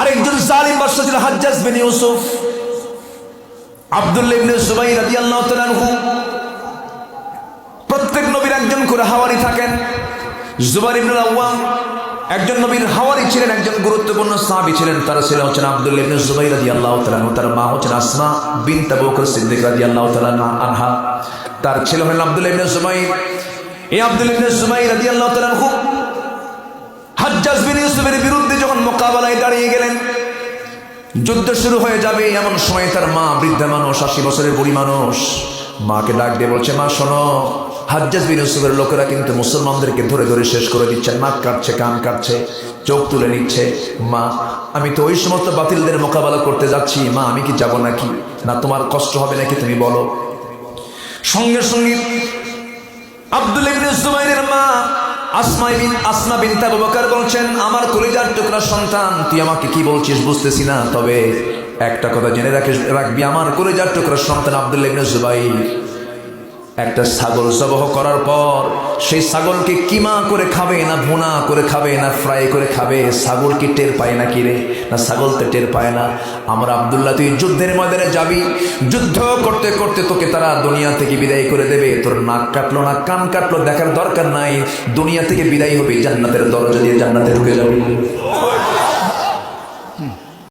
আরেকজন জালিম বাদশা ছিল হাজ্জাজ বিন ইউসুফ। আব্দুল্লাহ ইবনে জুবাইর রাদিয়াল্লাহু প্রত্যেক নবীর একজন করে হাওয়ারি থাকেন। জুবাইর ইবনুল আওয়াম একজন নবীর হাওয়ারি ছিলেন, একজন গুরুত্বপূর্ণ সাহাবী ছিলেন। তার ছেলে হচ্ছেন আব্দুল্লাহ ইবনে জুবাইর রাদিয়াল্লাহু তার মা হচ্ছেন আসমা বিনত আবু বকর সিদ্দিক রাদিয়াল্লাহু তাআলা আনহা। তার ছেলে হলেন আব্দুল্লাহ ইবনে জুবাইর। এই আব্দুল্লাহ ইবনে রাদিয়াল্লাহু তাআলা যুদ্ধ শুরু হয়ে যাবে, এমন সময় তার মা বৃদ্ধা মানুষ, আশি বছরের বুড়ি মানুষ, মাকে ডাক দিয়ে বলছে, মা, শোনো, হাজ্জাজ বিন ইউসুফের লোকেরা কিন্তু মুসলমানদেরকে ধরে ধরে শেষ করে দিচ্ছে, নাক কাটছে, কান কাটছে, চোখ তুলে নিচ্ছে। মা, আমি তো ওই সমস্ত বাতিলদের মোকাবেলা করতে যাচ্ছি, মা, আমি কি যাব নাকি? না, তোমার কষ্ট হবে নাকি তুমি বলো? সঙ্গে সঙ্গে আব্দুল ইবনে মা বিন বলছেন, আমার সন্তান, তুই আমাকে কি বলছিস বুঝতেছি না, তবে একটা কথা জেনে রাখিস রাখবি, আমার কলিজার টুকরা সন্তান আব্দুল্লাহ জুবাইর। একটা ছাগল জবহ করার পর সেই ছাগলকে কিমা করে খাবে না ভুনা করে খাবে না ফ্রাই করে খাবে? ছাগল কি টের পায় না কি রে? না ছাগল তো টের পায় না। আমরা আবদুল্লাহ, তুই যুদ্ধের ময়দানে যাবি। যুদ্ধ করতে করতে তোকে তারা দুনিয়া থেকে বিদায় করে দেবে। তোর নাক কাটলো না, কান কাটলো, দেখার দরকার নাই। দুনিয়া থেকে বিদায় হবে, জান্নাতের দরজা দিয়ে জান্নাতে ঢুকে যাবে।